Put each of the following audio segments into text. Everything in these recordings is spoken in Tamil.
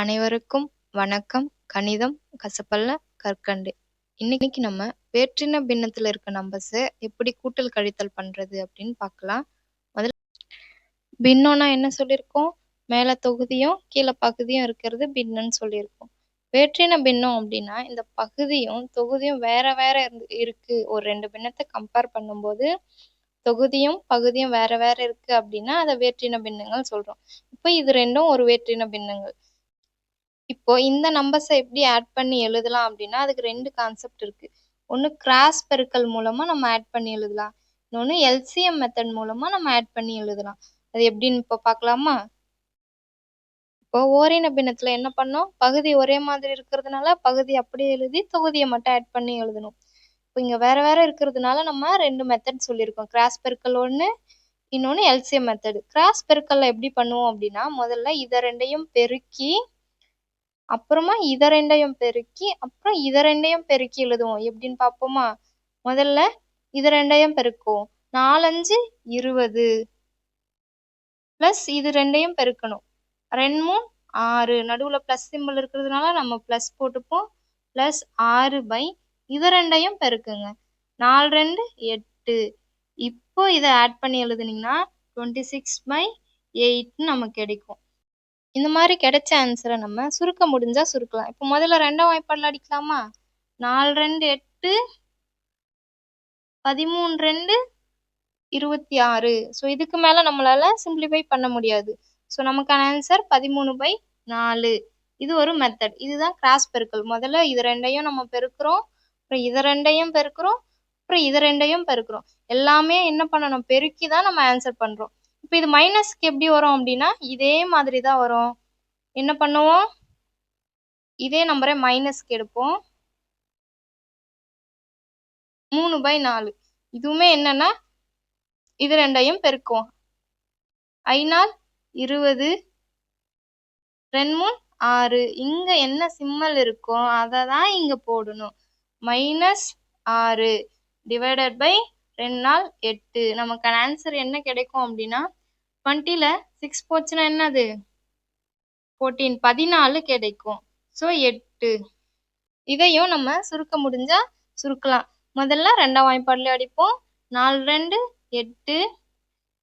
அனைவருக்கும் வணக்கம். கணிதம் கசப்பல்ல கற்கண்டு. இன்னைக்கு நம்ம வேற்றின பின்னத்துல இருக்க நம்பர்ஸை எப்படி கூட்டல் கழித்தல் பண்றது அப்படின்னு பார்க்கலாம். முதல்ல பின்னம்னா என்ன சொல்லியிருக்கோம்? மேல தொகுதியும் கீழே பகுதியும் இருக்கிறது பின்னம்னு சொல்லியிருக்கோம். வேற்றின பின்னம் அப்படின்னா இந்த பகுதியும் தொகுதியும் வேற வேற இருந்து இருக்கு. ஒரு ரெண்டு பின்னத்தை கம்பேர் பண்ணும்போது தொகுதியும் பகுதியும் வேற வேற இருக்கு அப்படின்னா அதை வேற்றின பின்னங்கள் சொல்றோம். இப்போ இது ரெண்டும் ஒரு வேற்றின பின்னங்கள். இப்போ இந்த நம்பர்ஸை எப்படி ஆட் பண்ணி எழுதலாம் அப்படின்னா அதுக்கு ரெண்டு கான்செப்ட் இருக்கு. ஒன்று கிராஸ் பெருக்கல் மூலமா நம்ம ஆட் பண்ணி எழுதலாம். இன்னொன்று எல்சிஎம் மெத்தட் மூலமா நம்ம ஆட் பண்ணி எழுதலாம். அது எப்படின்னு இப்போ பார்க்கலாமா? இப்போ ஓரின பின்னத்தில் என்ன பண்ணோம்? பகுதி ஒரே மாதிரி இருக்கிறதுனால பகுதி அப்படியே எழுதி தொகுதியை மட்டும் ஆட் பண்ணி எழுதணும். இப்போ இங்கே வேற வேற இருக்கிறதுனால நம்ம ரெண்டு மெத்தட் சொல்லியிருக்கோம். கிராஸ் பெருக்கல் ஒன்று இன்னொன்று எல்சிஎம் மெத்தடு கிராஸ் பெருக்கல்ல எப்படி பண்ணுவோம் அப்படின்னா முதல்ல இதை ரெண்டையும் பெருக்கி அப்புறமா இதை ரெண்டையும் பெருக்கி அப்புறம் இதை ரெண்டையும் பெருக்கி எழுதுவோம். எப்படின்னு பார்ப்போமா? முதல்ல இது ரெண்டையும் பெருக்குவோம். நாலஞ்சு இருபது ப்ளஸ் இது ரெண்டையும் பெருக்கணும். ரெண்டு மூணு ஆறு. நடுவில் ப்ளஸ் சிம்பிள் இருக்கிறதுனால நம்ம ப்ளஸ் போட்டுப்போம். ப்ளஸ் ஆறு பை இது ரெண்டையும் பெருக்குங்க. நாலு ரெண்டு எட்டு. இப்போ இதை ஆட் பண்ணி எழுதுனீங்கன்னா டுவெண்ட்டி சிக்ஸ் பை எயிட்னு நமக்கு கிடைக்கும். இந்த மாதிரி கிடைச்ச ஆன்சரை நம்ம சுருக்க முடிஞ்சா சுருக்கலாம். இப்போ முதல்ல ரெண்டாம் வாய்ப்பாடில் அடிக்கலாமா? நாலு ரெண்டு எட்டு பதிமூணு ரெண்டு இருபத்தி ஆறு. ஸோ இதுக்கு மேலே நம்மளால சிம்பிளிஃபை பண்ண முடியாது. ஸோ நமக்கான ஆன்சர் பதிமூணு பை நாலு. இது ஒரு மெத்தட் இதுதான் கிராஸ் பெருக்கல். முதல்ல இது ரெண்டையும் நம்ம பெருக்கிறோம். அப்புறம் இதை ரெண்டையும் பெருக்கிறோம். அப்புறம் இது ரெண்டையும் பெருக்கிறோம். எல்லாமே என்ன பண்ணணும்? பெருக்கி தான் நம்ம ஆன்சர் பண்ணுறோம் இப்போ இது மைனஸ்க்கு எப்படி வரும் அப்படின்னா இதே மாதிரி தான் வரும். என்ன பண்ணுவோம்? இதே நம்பரை மைனஸ்க்கு எடுப்போம். மூணு பை நாலு. இதுவுமே என்னன்னா இது ரெண்டையும் பெருக்குவோம். ஐநாள் இருபது ரெண்டு மூணு ஆறு. இங்க என்ன சிம்மல் இருக்கோ அதை தான் இங்க போடணும். மைனஸ் ஆறு டிவைடட் பை ரெண்டு நாள் எட்டு. நமக்கான ஆன்சர் என்ன கிடைக்கும் அப்படின்னா டுவெண்ட்டியில் சிக்ஸ் போச்சுன்னா என்னது? ஃபோர்டீன் பதினாலு கிடைக்கும். ஸோ எட்டு. இதையும் நம்ம சுருக்க முடிஞ்சா சுருக்கலாம். முதல்ல ரெண்டாம் வாய்ப்பாடில் அடிப்போம். நாலு ரெண்டு எட்டு.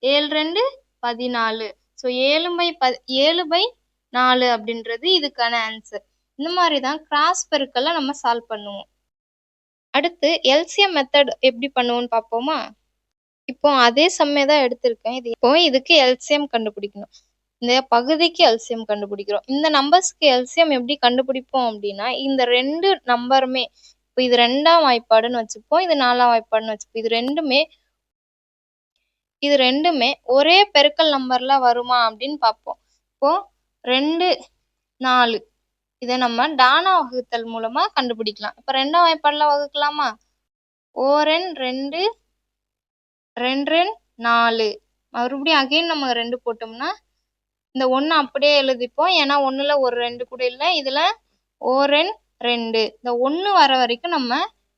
ஏழு ரெண்டு பதினாலு. ஸோ ஏழு பை ப ஏழு பை நாலு அப்படின்றது இதுக்கான ஆன்சர் இந்த மாதிரி தான் கிராஸ் பெருக்கெல்லாம் நம்ம சால்வ் பண்ணுவோம். அடுத்து எல்சிஎம் மெத்தட் எப்படி பண்ணுவோம்னு பார்ப்போமா? இப்போ அதே சம்மே தான் எடுத்திருக்கேன். இது இப்போ இதுக்கு எல்சிஎம் கண்டுபிடிக்கணும். இந்த பகுதிக்கு எல்சிஎம் கண்டுபிடிக்கிறோம். இந்த நம்பர்ஸ்க்கு எல்சிஎம் எப்படி கண்டுபிடிப்போம் அப்படின்னா இந்த ரெண்டு நம்பருமே இப்போ இது ரெண்டாம் வாய்ப்பாடுன்னு வச்சுப்போம் இது நாலாம் வாய்ப்பாடுன்னு வச்சுப்போம். இது ரெண்டுமே இது ரெண்டுமே ஒரே பெருக்கல் நம்பர்ல வருமா அப்படின்னு பார்ப்போம். இப்போ ரெண்டு நாலு இதை நம்ம டானா வகுத்தல் மூலமா கண்டுபிடிக்கலாம். இப்போ ரெண்டாம் வாய்ப்பாடுல வகுக்கலாமா? ஓரென் ரெண்டு ரெண்டு ரெண்டு நாலு. மறுபடியும் அகைன் நம்ம ரெண்டு போட்டோம்னா இந்த ஒன்று அப்படியே எழுதிப்போம். ஏன்னா ஒன்றில் ஒரு ரெண்டு கூட இல்லை. இதில் ஓரென் ரெண்டு. இந்த ஒன்று வர வரைக்கும் நம்ம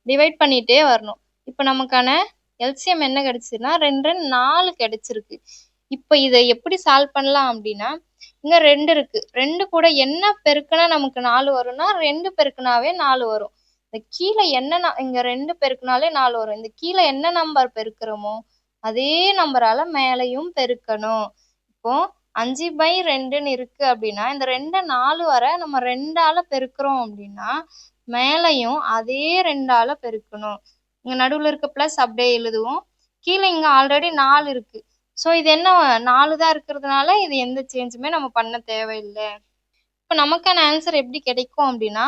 டிவைட் பண்ணிகிட்டே வரணும். இப்போ நமக்கான எல்சிஎம் என்ன கிடச்சிதுன்னா ரெண்டு ரெண்டு நாலு கிடச்சிருக்கு. இப்போ இதை எப்படி சால்வ் பண்ணலாம் அப்படின்னா இங்கே ரெண்டு இருக்குது ரெண்டு கூட என்ன பெருக்குனா நமக்கு நாலு வரும்னா ரெண்டு பெருக்குனாவே நாலு வரும். இந்த கீழே என்ன இங்கே ரெண்டு பெருக்குனாலே நாலு வரும். இந்த கீழே என்ன நம்பர் பெருக்கிறோமோ அதே நம்பரால மேலையும் பெருக்கணும். இப்போ அஞ்சு பை ரெண்டுன்னு இருக்கு அப்படின்னா இந்த ரெண்டை நாலு வர நம்ம ரெண்டால பெருக்கிறோம் அப்படின்னா மேலையும் அதே ரெண்டால பெருக்கணும். இங்க நடுவில் இருக்க ப்ளஸ் அப்படியே எழுதுவோம். கீழே இங்க ஆல்ரெடி நாலு இருக்கு. ஸோ இது என்ன நாலு தான் இருக்கிறதுனால இது எந்த சேஞ்சுமே நம்ம பண்ண தேவையில்லை. இப்போ நமக்கான ஆன்சர் எப்படி கிடைக்கும் அப்படின்னா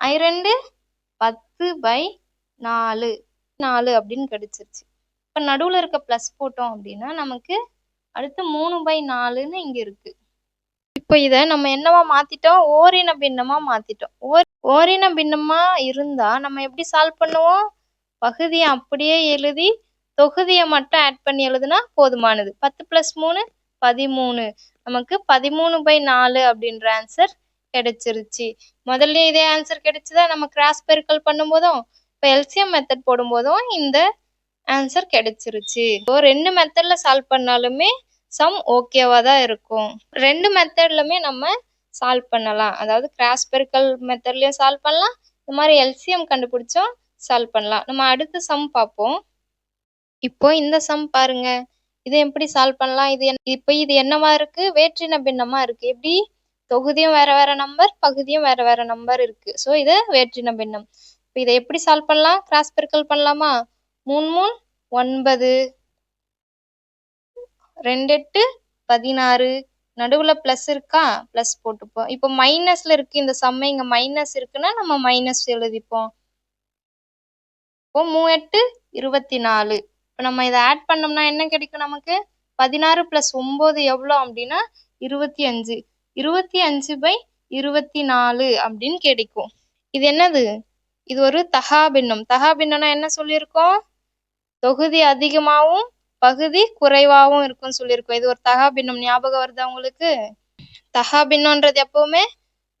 ஐ ரெண்டு பத்து பை நாலு. நாலு அப்படின்னு கிடைச்சிருச்சு. இப்போ நடுவில் இருக்க ப்ளஸ் போட்டோம் அப்படின்னா நமக்கு அடுத்து மூணு பை நாலுன்னு இங்கே இருக்கு. இப்போ இதை நம்ம என்னவா மாத்திட்டோம்? ஓரின பின்னமா மாத்திட்டோம். ஓர் ஓரின பின்னமா இருந்தா நம்ம எப்படி சால்வ் பண்ணுவோம்? பகுதியை அப்படியே எழுதி தொகுதியை மட்டும் ஆட் பண்ணி எழுதுனா போதுமானது. பத்து ப்ளஸ் மூணு பதிமூணு. நமக்கு பதிமூணு பை நாலு அப்படின்ற ஆன்சர் கிடைச்சிருச்சு. முதல்ல இதே ஆன்சர் கிடைச்சதா? நம்ம கிராஸ் பெருக்கல் பண்ணும்போதும் இப்போ எல்சிஎம் மெத்தட் போடும்போதும் இந்த ஆன்சர் கிடைச்சிருச்சு. இப்போ ரெண்டு மெத்தடில் சால்வ் பண்ணாலுமே சம் ஓகேவாக தான் இருக்கும். ரெண்டு மெத்தட்லுமே நம்ம சால்வ் பண்ணலாம். அதாவது கிராஸ் பெருக்கல் மெத்தட்லயும் சால்வ் பண்ணலாம். இந்த மாதிரி எல்சிஎம் கண்டுபிடிச்சோம் சால்வ் பண்ணலாம். நம்ம அடுத்த சம் பார்ப்போம். இப்போ இந்த சம் பாருங்க. இதை எப்படி சால்வ் பண்ணலாம்? இது இப்போ இது என்னவா இருக்கு? வேற்றின பின்னமா இருக்கு. எப்படி? தொகுதியும் வேற வேற நம்பர் பகுதியும் வேற வேற நம்பர் இருக்கு. ஸோ இது வேற்றின பின்னம் இப்போ இதை எப்படி சால்வ் பண்ணலாம்? கிராஸ் பெருக்கல் பண்ணலாமா? மூணு மூணு ஒன்பது. ரெண்டு எட்டு பதினாறு. நடுவுல ப்ளஸ் இருக்கா? ப்ளஸ் போட்டுப்போம். இப்போ மைனஸ்ல இருக்கு இந்த சம்மை இங்க மைனஸ் இருக்குன்னா நம்ம மைனஸ் எழுதிப்போம். இப்போ மூவெட்டு இருபத்தி நாலு இப்போ நம்ம இதை ஆட் பண்ணோம்னா என்ன கிடைக்கும் நமக்கு? பதினாறு ப்ளஸ் ஒம்பது எவ்வளோ அப்படின்னா இருபத்தி அஞ்சு இருபத்தி அஞ்சு பை இருபத்தி நாலு அப்படின்னு கிடைக்கும். இது என்னது? இது ஒரு தகாபின்னம் தகாபின்னம்னா என்ன சொல்லியிருக்கோம்? தொகுதி அதிகமாகவும் பகுதி குறைவாகவும் இருக்கும்னு சொல்லியிருக்கோம். இது ஒரு தகா பின்னம் ஞாபகம் வருதா உங்களுக்கு? தகாபின்னம்ன்றது எப்பவுமே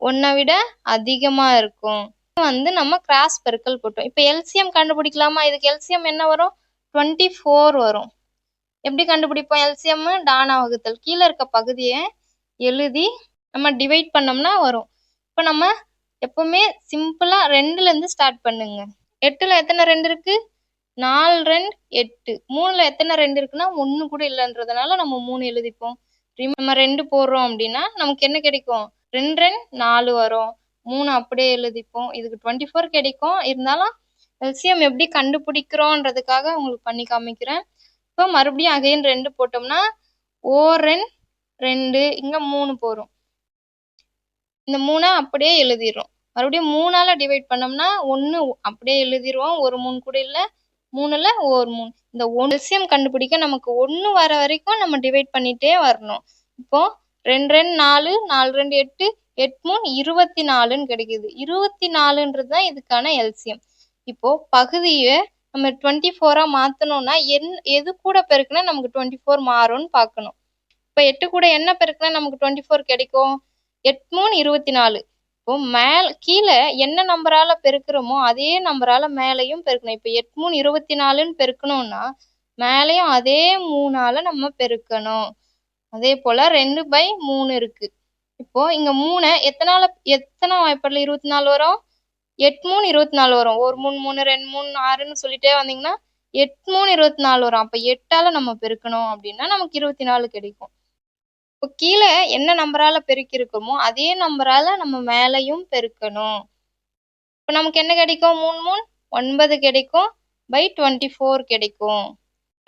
ஒன்றை விட அதிகமாக இருக்கும். வந்து நம்ம கிராஸ் பெருக்கல் போட்டோம். இப்போ எல்சிஎம் கண்டுபிடிக்கலாமா? இதுக்கு எல்சிஎம் என்ன வரும்? டுவெண்ட்டி ஃபோர் வரும். எப்படி கண்டுபிடிப்போம்? எல்சிஎம் டானா வகுத்தல். கீழே இருக்க பகுதியை எழுதி நம்ம டிவைட் பண்ணோம்னா வரும். இப்போ நம்ம எப்பவுமே சிம்பிளாக ரெண்டுலேருந்து ஸ்டார்ட் பண்ணுங்க. எட்டில் எத்தனை ரெண்டு இருக்குது நாலு ரெண்டு எட்டு. மூணுல எத்தனை ரெண்டு இருக்குன்னா ஒன்று கூட இல்லைன்றதுனால நம்ம மூணு எழுதிப்போம். நம்ம ரெண்டு போடுறோம் அப்படின்னா நமக்கு என்ன கிடைக்கும்? ரெண்டு ரெண்டு நாலு வரும். மூணு அப்படியே எழுதிப்போம். இதுக்கு டுவெண்ட்டி ஃபோர் கிடைக்கும். இருந்தாலும் எல்சிஎம் எப்படி கண்டுபிடிக்கிறோன்றதுக்காக உங்களுக்கு பண்ணி காமிக்கிறேன். இப்போ மறுபடியும் அகைன் ரெண்டு போட்டோம்னா ஓ ரெண்டு ரெண்டு இங்கே மூணு போகிறோம் இந்த மூணை அப்படியே எழுதிடுறோம். மறுபடியும் மூணால டிவைட் பண்ணோம்னா ஒன்று அப்படியே எழுதிடுவோம். ஒரு மூணு கூட இல்லை. மூணுல ஒரு மூணு. இந்த எல்சிஎம் கண்டுபிடிக்க நமக்கு ஒன்று வர வரைக்கும் நம்ம டிவைட் பண்ணிட்டே வரணும். இப்போ ரெண்டு ரெண்டு நாலு நாலு ரெண்டு எட்டு எட்டு மூணு இருபத்தி நாலுன்னு கிடைக்குது. இருபத்தி நாலுன்றது தான் இதுக்கான எல்சியம் இப்போ பகுதியை நம்ம டுவெண்ட்டி ஃபோராக மாற்றணும்னா என் எது கூட பெருக்குனா நமக்கு டுவெண்ட்டி ஃபோர் மாறும்னு பார்க்கணும். இப்போ எட்டு கூட என்ன பெருக்குனா நமக்கு டுவெண்ட்டி ஃபோர் கிடைக்கும்? எட்டு மூணு இருபத்தி நாலு இப்போ மேல் கீழே என்ன நம்பரால பெருக்குறோமோ அதே நம்பரால மேலையும் பெருக்கணும். இப்போ எட்டு மூணு இருபத்தி நாலுன்னு பெருக்கணும்னா மேலையும் அதே மூணால நம்ம பெருக்கணும். அதே போல ரெண்டு பை மூணு இருக்கு. இப்போ இங்க மூணு எத்தனால எத்தனை வாய்ப்பாடுல இருபத்தி நாலு வரும்? எட்டு மூணு இருபத்தி நாலு வரும். ஒரு மூணு மூணு ரெண்டு மூணு ஆறுன்னு சொல்லிட்டே வந்தீங்கன்னா எட்டு மூணு இருபத்தி நாலு வரும். அப்ப எட்டால நம்ம பெருக்கணும் அப்படின்னா நமக்கு இருபத்தி நாலு கிடைக்கும். இப்போ கீழே என்ன நம்பரால பெருக்கியிருக்கோமோ அதே நம்பரால நம்ம மேலையும் பெருக்கணும். இப்போ நமக்கு என்ன கிடைக்கும்? மூணு மூணு ஒன்பது கிடைக்கும். பை டுவெண்ட்டி ஃபோர் கிடைக்கும்.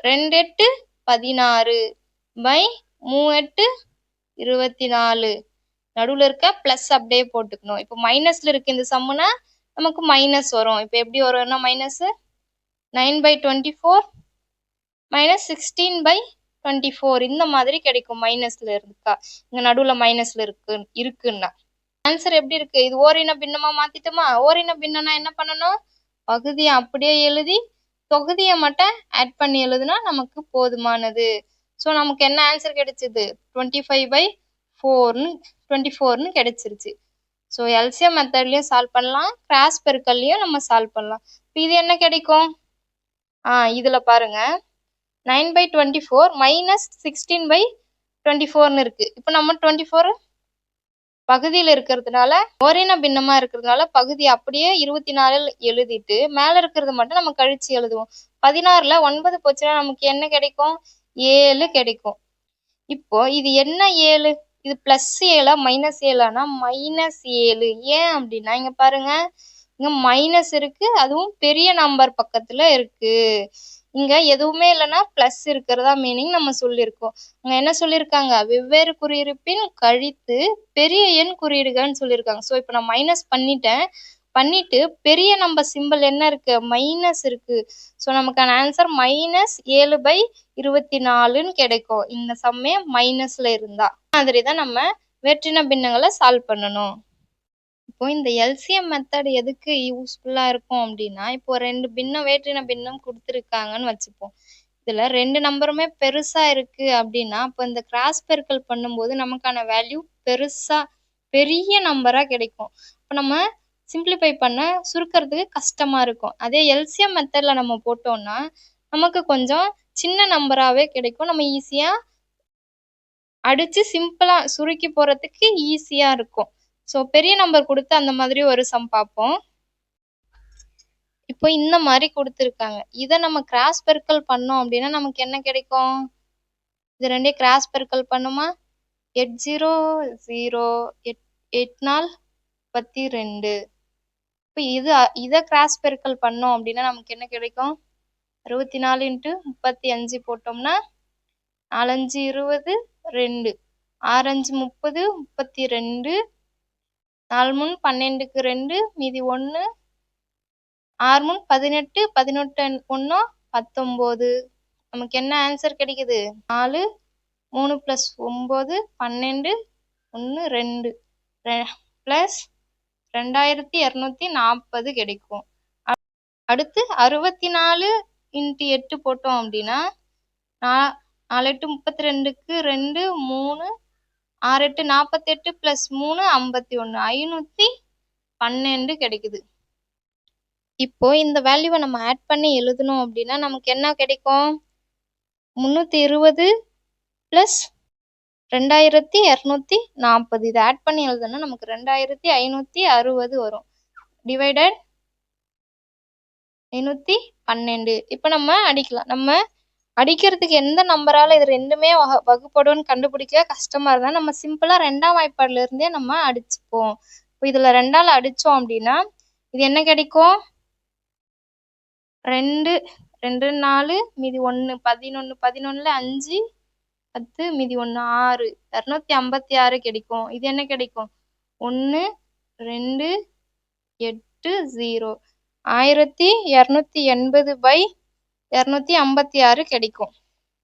ரெண்டு எட்டு பதினாறு. பை மூ எட்டு இருபத்தி நாலு நடுவில் இருக்க ப்ளஸ் அப்படியே போட்டுக்கணும். இப்போ மைனஸில் இருக்கு இந்த சம்முனா நமக்கு மைனஸ் வரும். இப்போ எப்படி வரும்னா minus nine by twenty four minus sixteen by twenty four இந்த மாதிரி கிடைக்கும் மைனஸ்ல இருக்கா? இங்க நடுவுல மைனஸ்ல இருக்கு இருக்குன்னா. ஆன்சர் எப்படி இருக்கு? இது ஓரின பின்னமா மாத்திட்டோமா? ஓரின பின்னம்னா என்ன பண்ணணும்? பகுதியை அப்படியே எழுதி தொகுதியை மட்டும் ஆட் பண்ணி எழுதுனா நமக்கு போதுமானது. ஸோ நமக்கு என்ன ஆன்சர் கிடைச்சது? டுவெண்ட்டி ஃபைவ் பை ஃபோர்னு டுவெண்ட்டி ஃபோர்னு கிடைச்சிருச்சு. ஸோ எல்சிஎம் மெத்தட்லையும் சால்வ் பண்ணலாம். கிராஸ் பெருக்கல்லையும் நம்ம சால்வ் பண்ணலாம். இப்போ இது என்ன கிடைக்கும்? ஆ இதுல பாருங்க. Nine by twenty four minus sixteen by twenty ஃபோர்னு இருக்கு. இப்போ நம்ம டுவெண்ட்டி ஃபோர் பகுதியில் இருக்கிறதுனால ஓரின பின்னமாக இருக்கிறதுனால பகுதி அப்படியே இருபத்தி நாலில் எழுதிட்டு மேலே இருக்கிறது மட்டும் நம்ம கழிச்சு எழுதுவோம். பதினாறுல ஒன்பது போச்சுன்னா நமக்கு என்ன கிடைக்கும்? ஏழு கிடைக்கும். இப்போ இது என்ன ஏழு? இது பிளஸ் ஏழா மைனஸ் ஏழானா மைனஸ் ஏழு. ஏன் அப்படின்னா இங்க பாருங்க. இங்க மைனஸ் இருக்கு அதுவும் பெரிய நம்பர் பக்கத்துல இருக்கு. இங்க எதுவுமே இல்லைன்னா பிளஸ் இருக்கிறதா மீனிங் நம்ம சொல்லியிருக்கோம். அங்க என்ன சொல்லியிருக்காங்க? வெவ்வேறு குறியிருப்பின் கழித்து பெரிய எண் குறியீடுகள்னு சொல்லியிருக்காங்க. ஸோ இப்போ நான் மைனஸ் பண்ணிட்டேன். பண்ணிட்டு பெரிய நம்ம சிம்பிள் என்ன இருக்கு? மைனஸ் இருக்கு. ஸோ நமக்கான ஆன்சர் மைனஸ் ஏழு பை இருபத்தி நாலுன்னு கிடைக்கும். இந்த சம்மே மைனஸ்ல இருந்தா. மாதிரி தான் நம்ம வெற்றின பின்னங்களை சால்வ் பண்ணணும். இப்போ இந்த எல்சிஎம் மெத்தட் எதுக்கு யூஸ்ஃபுல்லா இருக்கும் அப்படின்னா இப்போ ரெண்டு பின்னம் வேற்றின பின்னம் கொடுத்துருக்காங்கன்னு வச்சுப்போம். இதுல ரெண்டு நம்பருமே பெருசா இருக்கு அப்படின்னா அப்போ இந்த கிராஸ் பெருக்கல் பண்ணும்போது நமக்கான வேல்யூ பெருசா பெரிய நம்பரா கிடைக்கும். இப்போ நம்ம சிம்பிளிஃபை பண்ண சுருக்கிறதுக்கு கஷ்டமா இருக்கும். அதே எல்சிஎம் மெத்தட்ல நம்ம போட்டோம்னா நமக்கு கொஞ்சம் சின்ன நம்பராகவே கிடைக்கும். நம்ம ஈஸியாக அடிச்சு சிம்பிளா சுருக்கி போறதுக்கு ஈஸியா இருக்கும். ஸோ பெரிய நம்பர் கொடுத்து அந்த மாதிரி ஒரு சம் பார்ப்போம். இப்போ இந்த மாதிரி கொடுத்துருக்காங்க. இதை நம்ம கிராஸ் பெருக்கல் பண்ணோம் அப்படின்னா நமக்கு என்ன கிடைக்கும்? இது ரெண்டே கிராஸ் பெருக்கல் பண்ணுமா? எட் ஜீரோ ஜீரோ எட் எட் நாள் முப்பத்தி ரெண்டு. இப்போ இது இதை கிராஸ் பெருக்கல் பண்ணோம் அப்படின்னா நமக்கு என்ன கிடைக்கும்? அறுபத்தி நாலு இன்ட்டு முப்பத்தி அஞ்சு போட்டோம்னா நாலஞ்சு இருபது ரெண்டு. ஆறஞ்சு முப்பது முப்பத்தி ரெண்டு. நாலு மூணு பன்னெண்டுக்கு ரெண்டு மீதி ஒன்று ஆறு மூணு பதினெட்டு பதினெட்டு ஒன்று பத்தொம்போது. நமக்கு என்ன ஆன்சர் கிடைக்குது? நாலு மூணு ப்ளஸ் ஒம்பது பன்னெண்டு ஒன்று ரெண்டு. ப்ளஸ் ரெண்டாயிரத்தி இரநூத்தி நாற்பது கிடைக்கும். அடுத்து அறுபத்தி நாலு இன்ட்டு எட்டு போட்டோம் அப்படின்னா நா நாலு எட்டு முப்பத்தி ரெண்டுக்கு ரெண்டு மூணு ஆறு எட்டு நாற்பத்தெட்டு ப்ளஸ் மூணு ஐம்பத்தி ஒன்று ஐநூற்றி பன்னெண்டு கிடைக்குது. இப்போ இந்த வேல்யூவை நம்ம ஆட் பண்ணி எழுதணும் அப்படின்னா நமக்கு என்ன கிடைக்கும்? முந்நூற்றி இருபது ப்ளஸ் ரெண்டாயிரத்தி இரநூத்தி நாற்பது இதை ஆட் பண்ணி எழுதணும் நமக்கு ரெண்டாயிரத்தி ஐநூற்றி அறுபது வரும். டிவைடட் ஐநூற்றி பன்னெண்டு. இப்போ நம்ம அடிக்கலாம். நம்ம அடிக்கிறதுக்கு எந்த நம்பரால் இது ரெண்டுமே வக வகுப்படும்னு கண்டுபிடிக்க கஷ்டமாக இருந்தால் நம்ம சிம்பிளாக ரெண்டாம் வாய்ப்பாடுல இருந்தே நம்ம அடிச்சுப்போம். இப்போ இதில் ரெண்டால் அடித்தோம் அப்படின்னா இது என்ன கிடைக்கும்? ரெண்டு ரெண்டு நாலு மீதி ஒன்று பதினொன்று பதினொன்றில் அஞ்சு பத்து மீதி ஒன்று ஆறு இரநூத்தி ஐம்பத்தி ஆறு கிடைக்கும். இது என்ன கிடைக்கும்? ஒன்று ரெண்டு எட்டு ஜீரோ ஆயிரத்தி இரநூத்தி எண்பது பை இரநூத்தி ஐம்பத்தி ஆறு கிடைக்கும்.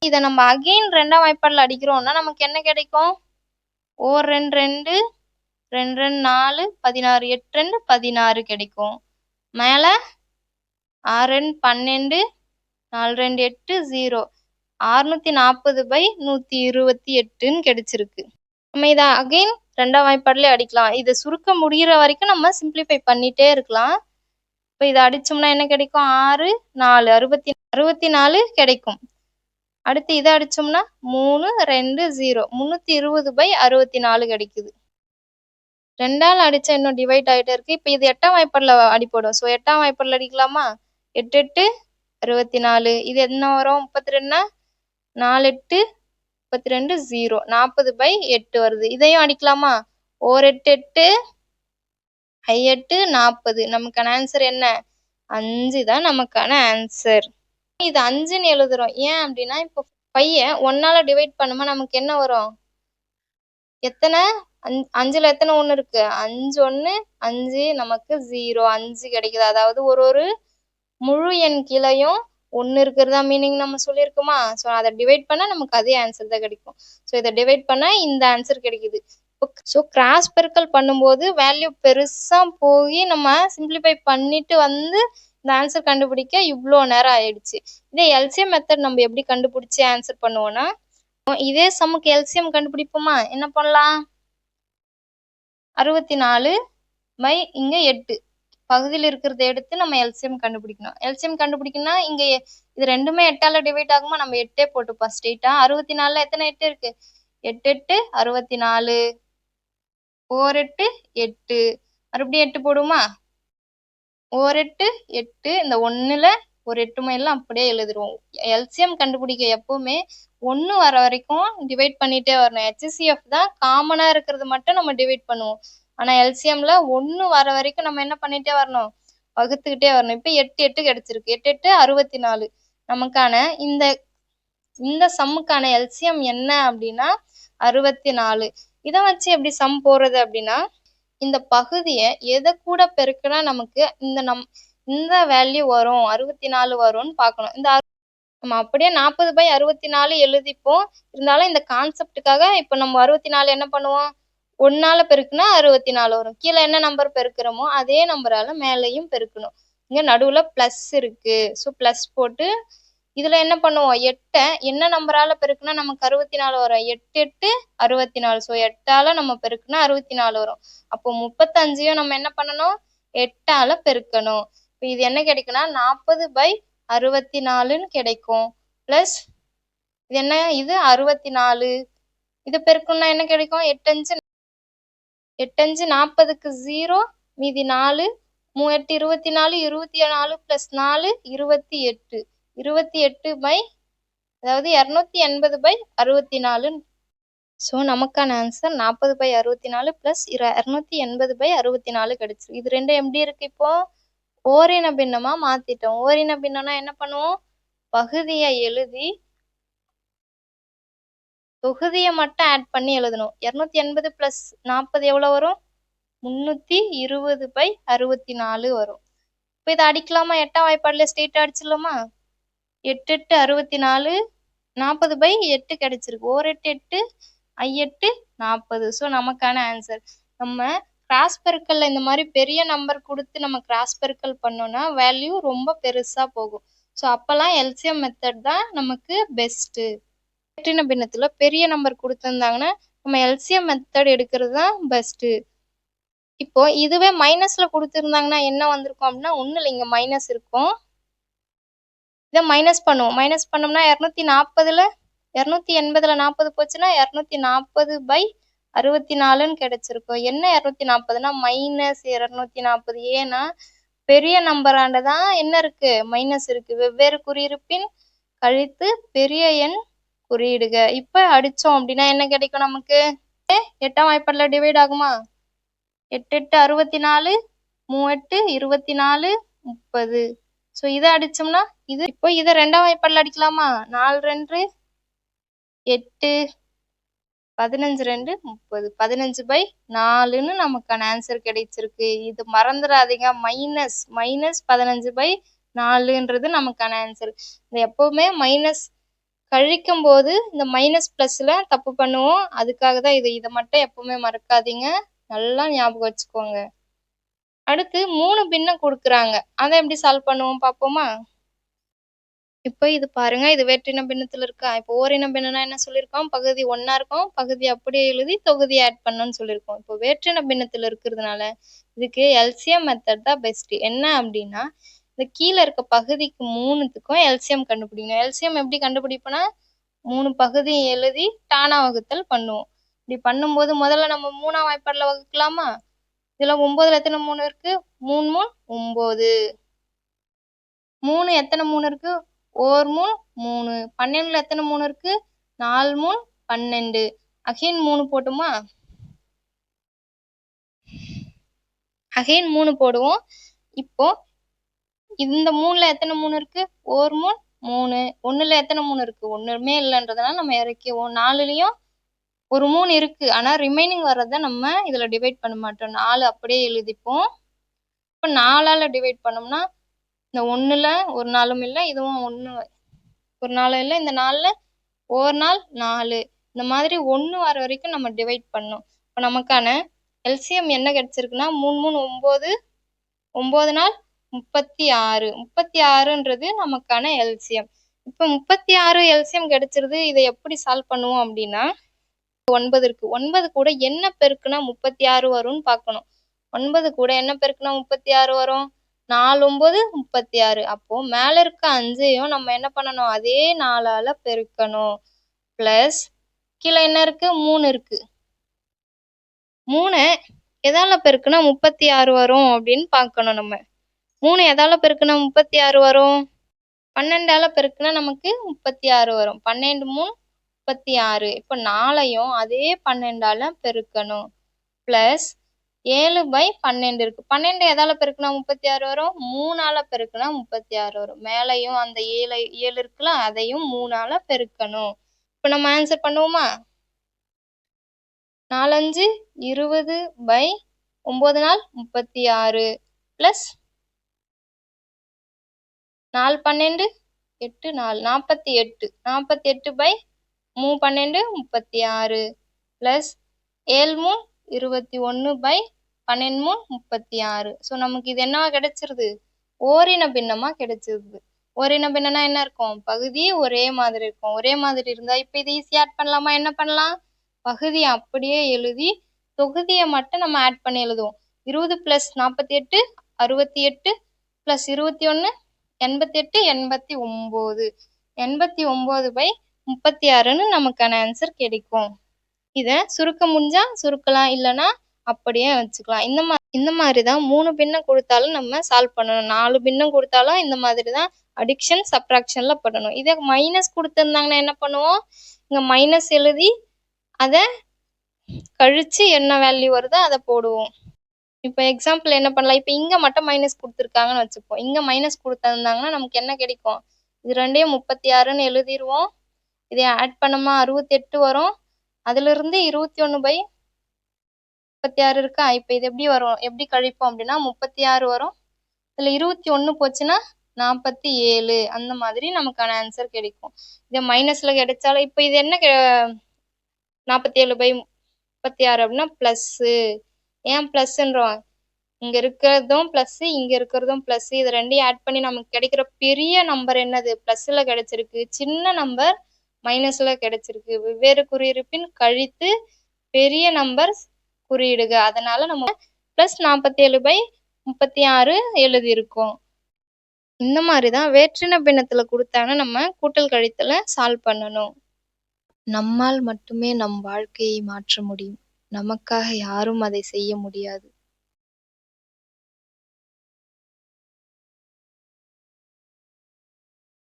இதை நம்ம அகெயின் ரெண்டாம் வாய்ப்பாடில் அடிக்கிறோம்னா நமக்கு என்ன கிடைக்கும்? ஓர் ரெண்டு ரெண்டு ரெண்டு ரெண்டு நாலு பதினாறு எட்டு ரெண்டு பதினாறு கிடைக்கும். மேலே ஆறு ரெண்டு பன்னெண்டு நாலு ரெண்டு எட்டு ஜீரோ அறுநூத்தி நாற்பது பை நூற்றி இருபத்தி எட்டுன்னு கிடைச்சிருக்கு. நம்ம இதை அகெயின் ரெண்டாம் வாய்ப்பாடிலே அடிக்கலாம். இதை சுருக்க முடிகிற வரைக்கும் நம்ம சிம்பிளிஃபை பண்ணிகிட்டே இருக்கலாம். இப்போ இதை அடிச்சோம்னா என்ன கிடைக்கும்? ஆறு நாலு அறுபத்தி அறுபத்தி நாலு கிடைக்கும். அடுத்து இதை அடிச்சோம்னா மூணு ரெண்டு ஜீரோ முந்நூற்றி இருபது பை அறுபத்தி நாலு கிடைக்குது. ரெண்டால் அடித்தா இன்னும் டிவைட் ஆகிட்டே இருக்குது இப்போ இது எட்டாம் வாய்ப்பாடில் அடிப்படும் ஸோ எட்டாம் வாய்ப்பரில் அடிக்கலாமா? எட்டு எட்டு அறுபத்தி நாலு இது என்ன வரும்? முப்பத்தி ரெண்டுனா நாலு எட்டு முப்பத்தி ரெண்டு ஜீரோ நாற்பது பை எட்டு வருது. இதையும் அடிக்கலாமா? ஓர் எட்டு எட்டு ஐ எட்டு நாற்பது நமக்கான ஆன்சர் என்ன? அஞ்சு தான் நமக்கான ஆன்சர் இது அஞ்சுன்னு எழுதுறோம். ஏன் அப்படின்னா இப்போ பையன் ஒன்னால டிவைட் பண்ணுமா? நமக்கு என்ன வரும்? எத்தனை? அஞ்சு அஞ்சுல எத்தனை ஒன்று இருக்கு? அஞ்சு ஒன்று அஞ்சு நமக்கு ஜீரோ அஞ்சு கிடைக்குது? அதாவது ஒரு ஒரு முழு எண் கீழையும் ஒன்று இருக்கிறதா மீனிங் நம்ம சொல்லியிருக்கோமா? ஸோ அதை டிவைட் பண்ணால் நமக்கு அதே ஆன்சர் தான் கிடைக்கும். ஸோ இதை டிவைட் பண்ணால் இந்த ஆன்சர் கிடைக்குது. ஸோ கிராஸ் பெருக்கல் பண்ணும்போது வேல்யூ பெருசாக போய் நம்ம சிம்பிளிஃபை பண்ணிட்டு வந்து இந்த ஆன்சர் கண்டுபிடிக்க இவ்வளோ நேரம் ஆயிடுச்சு. இதே எல்சிஎம் மெத்தட் நம்ம எப்படி கண்டுபிடிச்சி ஆன்சர் பண்ணுவோன்னா இதே சம்முக்கு எல்சிஎம் கண்டுபிடிப்போமா? என்ன பண்ணலாம்? அறுபத்தி நாலு பை இங்கே எட்டு. பகுதியில் இருக்கிறத எடுத்து நம்ம எல்சிஎம் கண்டுபிடிக்கணும். எல்சிஎம் கண்டுபிடிக்கணும்னா இங்கே இது ரெண்டுமே எட்டால டிவைட் ஆகுமா? நம்ம எட்டே போட்டுப்போம். ஸ்ட்ரெயிட்டாக அறுபத்தி நாலில் எத்தனை எட்டு இருக்கு? எட்டு எட்டு அறுபத்தி நாலு ஓர் எட்டு. எட்டு மறுபடியும் எட்டு போடுமா ஓர் எட்டு. எட்டு இந்த ஒன்றில் ஒரு எட்டு மைல்லாம் அப்படியே எழுதிடுவோம் எல்சிஎம் கண்டுபிடிக்க எப்போவுமே ஒன்று வர வரைக்கும் டிவைட் பண்ணிகிட்டே வரணும். ஹெச்சிசிஎஃப் தான் காமனாக இருக்கிறது மட்டும் நம்ம டிவைட் பண்ணுவோம். ஆனால் எல்சிஎம்ல ஒன்று வர வரைக்கும் நம்ம என்ன பண்ணிகிட்டே வரணும்? வகுத்துக்கிட்டே வரணும். இப்போ எட்டு எட்டு கிடைச்சிருக்கு. எட்டு எட்டு அறுபத்தி நாலு நமக்கான இந்த இந்த சம்முக்கான எல்சிஎம் என்ன அப்படின்னா அறுபத்தி நாலு இதை வச்சு எப்படி சம் போடுறது அப்படின்னா இந்த பகுதியை எதை கூட பெருக்குனா நமக்கு இந்த நம் இந்த வேல்யூ வரும் அறுபத்தி நாலு வரும்னு பார்க்கணும். இந்த நம்ம அப்படியே நாற்பது பை அறுபத்தி நாலு எழுதிப்போம். இருந்தாலும் இந்த கான்செப்டுக்காக இப்போ நம்ம அறுபத்தி நாலு என்ன பண்ணுவோம்? ஒன்னால பெருக்குனா அறுபத்தி நாலு வரும். கீழே என்ன நம்பர் பெருக்கிறோமோ அதே நம்பரால மேலேயும் பெருக்கணும். இங்க நடுவுல பிளஸ் இருக்கு. ஸோ பிளஸ் போட்டு இதுல என்ன பண்ணுவோம்? எட்டை என்ன நம்பரால பெருக்குனா நமக்கு அறுபத்தி நாலு வரும். எட்டு எட்டு அறுபத்தி நாலு ஸோ எட்டால நம்ம பெருக்குனா அறுபத்தி நாலு வரும். அப்போ முப்பத்தஞ்சையும் நம்ம என்ன பண்ணணும்? எட்டால பெருக்கணும். இப்போ இது என்ன கிடைக்குன்னா நாற்பது பை அறுபத்தி நாலுன்னு கிடைக்கும். ப்ளஸ் இது என்ன? இது அறுபத்தி நாலு இது பெருக்கணும்னா என்ன கிடைக்கும்? எட்டஞ்சு எட்டஞ்சு நாற்பதுக்கு ஜீரோ மீதி நாலு மூ எட்டு இருபத்தி நாலு இருபத்தி நாலு ப்ளஸ் நாலு இருபத்தி எட்டு. இருபத்தி எட்டு பை அதாவது இரநூத்தி எண்பது பை அறுபத்தி நாலு. ஸோ நமக்கான ஆன்சர் நாற்பது பை அறுபத்தி நாலு ப்ளஸ் இரு இரநூத்தி எண்பது பை அறுபத்தி நாலு கிடச்சி இது ரெண்டும் எப்படி இருக்கு இப்போ? ஓரின பின்னமாக மாற்றிட்டோம் ஓரின பின்னம்னா என்ன பண்ணுவோம்? பகுதியை எழுதி தொகுதியை மட்டும் ஆட் பண்ணி எழுதணும். இரநூத்தி எண்பது ப்ளஸ் நாற்பது எவ்வளோ வரும்? முந்நூற்றி இருபது பை அறுபத்தி நாலு வரும். இப்போ இதை அடிக்கலாமா? எட்டாம் வாய்ப்பாடில் ஸ்ட்ரெயிட்டாக அடிச்சிடலாமா? எட்டு எட்டு அறுபத்தி நாலு நாற்பது பை எட்டு கிடைச்சிருக்கு. ஓர் எட்டு எட்டு ஐ எட்டு நாற்பது. ஸோ நமக்கான ஆன்சர் நம்ம கிராஸ் பெருக்கல்ல இந்த மாதிரி பெரிய நம்பர் கொடுத்து நம்ம கிராஸ் பெருக்கல் பண்ணோம்னா வேல்யூ ரொம்ப பெருசாக போகும். ஸோ அப்போல்லாம் எல்சிஎம் மெத்தட் தான் நமக்கு பெஸ்ட்டு வெற்றின பின்னத்தில் பெரிய நம்பர் கொடுத்துருந்தாங்கன்னா நம்ம எல்சிஎம் மெத்தட் எடுக்கிறது தான் பெஸ்ட்டு இப்போ இதுவே மைனஸில் கொடுத்துருந்தாங்கன்னா என்ன வந்திருக்கும் அப்படின்னா ஒன்றும் இல்லை இங்கே மைனஸ் இருக்கும். இதை மைனஸ் பண்ணுவோம். மைனஸ் பண்ணோம்னா இரநூத்தி நாற்பதில் இரநூத்தி எண்பதில் நாற்பது போச்சுன்னா இரநூத்தி நாற்பது பை அறுபத்தி நாலுன்னு கிடைச்சிருக்கும். என்ன இரநூத்தி நாற்பதுனா மைனஸ் இரநூத்தி நாற்பது ஏன்னா பெரிய நம்பராண்ட தான் என்ன இருக்கு? மைனஸ் இருக்கு. வெவ்வேறு குறியிருப்பின் கழித்து பெரிய எண் குறியிடுக. இப்போ அடித்தோம் அப்படின்னா என்ன கிடைக்கும் நமக்கு? எட்டாம் வாய்ப்பாடில் டிவைட் ஆகுமா? எட்டு எட்டு அறுபத்தி நாலு மூவெட்டு இருபத்தி நாலு முப்பது. ஸோ இதை அடித்தோம்னா இது இப்போ இதை ரெண்டாம் வாய்ப்பாடில் அடிக்கலாமா? நாலு ரெண்டு எட்டு பதினஞ்சு ரெண்டு முப்பது. பதினஞ்சு பை நாலுன்னு நமக்கான ஆன்சர் கிடைச்சிருக்கு. இது மறந்துடாதீங்க. மைனஸ் மைனஸ் பதினஞ்சு பை நாலுன்றது நமக்கான ஆன்சர் இந்த எப்போவுமே மைனஸ் கழிக்கும் போது இந்த மைனஸ் ப்ளஸில் தப்பு பண்ணுவோம். அதுக்காக தான் இது இதை மட்டும் எப்பவுமே மறக்காதீங்க. நல்லா ஞாபகம் வச்சுக்கோங்க. அடுத்து மூணு பின்னம் கொடுக்குறாங்க. அதை எப்படி சால்வ் பண்ணுவோம் பார்ப்போமா? இப்போ இது பாருங்க இது வேற்றின பின்னத்தில் இருக்கா? இப்போ ஓரின பின்னம்னா என்ன சொல்லியிருக்கோம்? பகுதி ஒன்றா இருக்கும் பகுதி அப்படியே எழுதி தொகுதி ஆட் பண்ணணும்னு சொல்லியிருக்கோம். இப்போ வேற்றின பின்னத்தில் இருக்கிறதுனால இதுக்கு எல்சிஎம் மெத்தட் தான் பெஸ்ட்டு என்ன அப்படின்னா இந்த கீழே இருக்க பகுதிக்கு மூணுத்துக்கும் எல்சிஎம் கண்டுபிடிக்கணும். எல்சிஎம் எப்படி கண்டுபிடிப்போம்னா மூணு பகுதியும் எழுதி டானா வகுத்தல் பண்ணுவோம். இப்படி பண்ணும்போது முதல்ல நம்ம மூணாம் வாய்ப்பாடில் வகுக்கலாமா? இதில் ஒம்பதுல எத்தனை மூணு இருக்கு? மூணு மூணு ஒம்பது. மூணு எத்தனை மூணு இருக்கு? ஓர் மூணு மூணு. பன்னெண்டுல எத்தனை மூணு இருக்கு? நாலு மூணு பன்னெண்டு. அகைன் மூணு போட்டுமா? அகைன் மூணு போடுவோம். இப்போ இந்த மூணுல எத்தனை மூணு இருக்கு? ஓர் மூணு மூணு. ஒண்ணுல எத்தனை மூணு இருக்கு? ஒண்ணுமே இல்லைன்றதுனால நம்ம இறக்கிவோம் நாலுலயும் ஒரு மூணு இருக்கு. ஆனா ரிமைனிங் வர்றதை நம்ம இதுல டிவைட் பண்ண மாட்டோம். நாலு அப்படியே எழுதிப்போம். இப்போ நாலால டிவைட் பண்ணோம்னா இந்த ஒண்ணுல ஒரு நாளும் இல்லை இதுவும் ஒண்ணு. ஒரு நாளும் இல்லை இந்த நாள்ல ஒரு நாள் நாலு. இந்த மாதிரி ஒன்று வர வரைக்கும் நம்ம டிவைட் பண்ணோம் இப்போ நமக்கான எல்சிஎம் என்ன கிடைச்சிருக்குன்னா மூணு மூணு ஒம்பது ஒம்பது நாள் முப்பத்தி ஆறு. முப்பத்தி ஆறுன்றது நமக்கான எல்சிஎம் இப்போ முப்பத்தி ஆறு எல்சிஎம் கிடைச்சிருது இதை எப்படி சால்வ் பண்ணுவோம் அப்படின்னா ஒன்பது இருக்கு. ஒன்பது கூட என்ன பெருக்குனா முப்பத்தி ஆறு வரும்னு பார்க்கணும். ஒன்பது கூட என்ன பெருக்குனா முப்பத்தி ஆறு வரும்? நாலு ஒம்பது முப்பத்தி ஆறு. அப்போ மேலே இருக்க அஞ்சையும் நம்ம என்ன பண்ணணும்? அதே நாலால பெருக்கணும். ப்ளஸ் கீழே என்ன இருக்கு? மூணு இருக்கு. மூணு எதால பெருக்குனா முப்பத்தி ஆறு வரும் அப்படின்னு பார்க்கணும் நம்ம. மூணு எதால பெருக்குனா முப்பத்தி ஆறு வரும். பன்னெண்டால பெருக்குனா நமக்கு முப்பத்தி ஆறு வரும். பன்னெண்டு மூணு முப்பத்தி ஆறு. இப்போ நாளையும் அதே பன்னெண்டால பெருக்கணும். ப்ளஸ் ஏழு பை பன்னெண்டு இருக்கு. பன்னெண்டு எதால பெருக்குனா முப்பத்தி ஆறு வரும்? மூணால பெருக்குனா முப்பத்தி ஆறு வரும். மேலையும் அந்த ஏழு ஏழு இருக்குல்ல அதையும் மூணால பெருக்கணும். இப்போ நம்ம ஆன்சர் பண்ணுவோமா? நாலஞ்சு இருபது பை ஒம்பது நாள் முப்பத்தி ஆறு ப்ளஸ் நாலு பன்னெண்டு எட்டு நாலு நாற்பத்தி எட்டு நாற்பத்தி எட்டு பை மூ பன்னெண்டு முப்பத்தி ஆறு ப்ளஸ் ஏழு மூணு இருபத்தி ஒன்று பை பன்னெண்டு முப்பத்தி ஆறு. ஸோ நமக்கு இது என்னவா கிடைச்சிருது? ஓரின பின்னமாக கிடைச்சிருது. ஓரின பின்னம்னா என்ன இருக்கும்? பகுதி ஒரே மாதிரி இருக்கும். ஒரே மாதிரி இருந்தால் இப்போ இது ஈஸியாக ஆட் பண்ணலாமா? என்ன பண்ணலாம்? பகுதியை அப்படியே எழுதி தொகுதியை மட்டும் நம்ம ஆட் பண்ணி எழுதுவோம். இருபது ப்ளஸ் நாற்பத்தி எட்டு அறுபத்தி எட்டு ப்ளஸ் இருபத்தி ஒன்று எண்பத்தி எட்டு எண்பத்தி ஒம்பது. எண்பத்தி ஒம்பது பை முப்பத்தி ஆறுன்னு நமக்கான ஆன்சர் கிடைக்கும். இதை சுருக்க முடிஞ்சா சுருக்கலாம் இல்லைன்னா அப்படியே வச்சுக்கலாம். இந்த மா இந்த மாதிரி தான் மூணு பின்னம் கொடுத்தாலும் நம்ம சால்வ் பண்ணணும். நாலு பின்னம் கொடுத்தாலும் இந்த மாதிரி தான் அடிக்ஷன் சப்ராக்ஷனில் பண்ணணும். இதே மைனஸ் கொடுத்துருந்தாங்கன்னா என்ன பண்ணுவோம்? இங்கே மைனஸ் எழுதி அதை கழித்து என்ன வேல்யூ வருதோ அதை போடுவோம். இப்போ எக்ஸாம்பிள் என்ன பண்ணலாம்? இப்போ இங்கே மட்டும் மைனஸ் கொடுத்துருக்காங்கன்னு வச்சுப்போம். இங்கே மைனஸ் கொடுத்துருந்தாங்கன்னா நமக்கு என்ன கிடைக்கும்? இது ரெண்டையும் முப்பத்தி ஆறுன்னு எழுதிடுவோம் இதை ஆட் பண்ணோமா? அறுபத்தெட்டு வரும். அதுல இருந்து இருபத்தி ஒன்று பை முப்பத்தி ஆறு இருக்கா இப்போ இது எப்படி வரும்? எப்படி கழிப்போம் அப்படின்னா முப்பத்தி ஆறு வரும். இதுல இருபத்தி ஒன்று போச்சுன்னா நாற்பத்தி ஏழு அந்த மாதிரி நமக்கான ஆன்சர் கிடைக்கும். இது மைனஸ்ல கிடைச்சாலும் இப்போ இது என்ன நாற்பத்தி ஏழு பை முப்பத்தி ஆறு அப்படின்னா ப்ளஸ்ஸு ஏன் ப்ளஸ்ன்றோம் இங்க இருக்கிறதும் ப்ளஸ்ஸு இங்க இருக்கிறதும் ப்ளஸ்ஸு இது ரெண்டையும் ஆட் பண்ணி நமக்கு கிடைக்கிற பெரிய நம்பர் என்னது? ப்ளஸ்ல கிடைச்சிருக்கு. சின்ன நம்பர் மைனஸ்ல கிடைச்சிருக்கு. வெவ்வேறு குறியிருப்பின் கழித்து பெரிய நம்பர் குறியிடுக. அதனால நம்ம ப்ளஸ் நாற்பத்தி ஏழு பை முப்பத்தி ஆறு எழுதியிருக்கோம். இந்த மாதிரி தான் வேற்றின பின்னத்தில் கொடுத்தாங்க நம்ம கூட்டல் கழித்தலை சால்வ் பண்ணணும். நம்மால் மட்டுமே நம் வாழ்க்கையை மாற்ற முடியும். நமக்காக யாரும் அதை செய்ய முடியாது.